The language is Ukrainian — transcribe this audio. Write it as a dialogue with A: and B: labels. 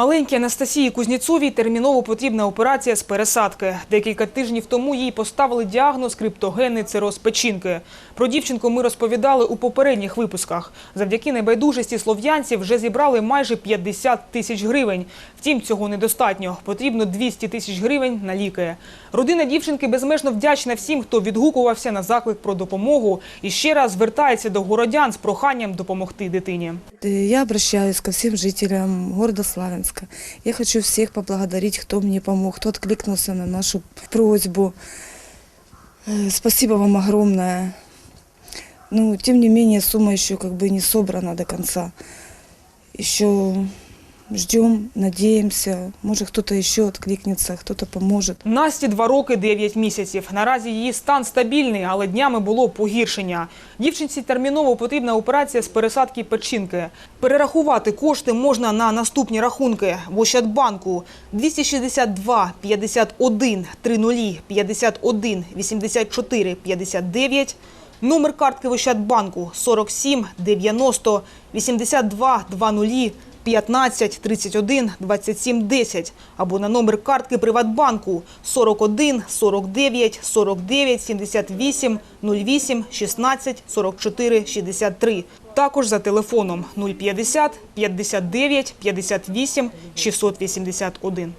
A: Маленькій Анастасії Кузнєцовій терміново потрібна операція з пересадки. Декілька тижнів тому їй поставили діагноз криптогенний цироз печінки. Про дівчинку ми розповідали у попередніх випусках. Завдяки небайдужості слов'янців вже зібрали майже 50 тисяч гривень. Втім, цього недостатньо. Потрібно 200 тисяч гривень на ліки. Родина дівчинки безмежно вдячна всім, хто відгукувався на заклик про допомогу і ще раз звертається до городян з проханням допомогти дитині.
B: Э, Я обращаюсь ко всем жителям города Славянска. Я хочу всех поблагодарить, кто мне помог, кто откликнулся на нашу просьбу. Э, Спасибо вам огромное. Ну, тем не менее, сумма еще как бы не собрана до конца. Еще ждем, надеемся. Может, кто-то еще откликнется, кто-то поможет.
A: Насті два роки 9 місяців. Наразі її стан стабільний, але днями було погіршення. Дівчинці терміново потрібна операція з пересадки печінки. Перерахувати кошти можна на наступні рахунки. В Ощадбанку 262 51 30 51 84 59. Номер картки в Ощадбанку 47 90 82 20 15 31 27 10 або на номер картки Приватбанку 41 49 49 78 08 16 44 63. Також за телефоном 050 59 58 681.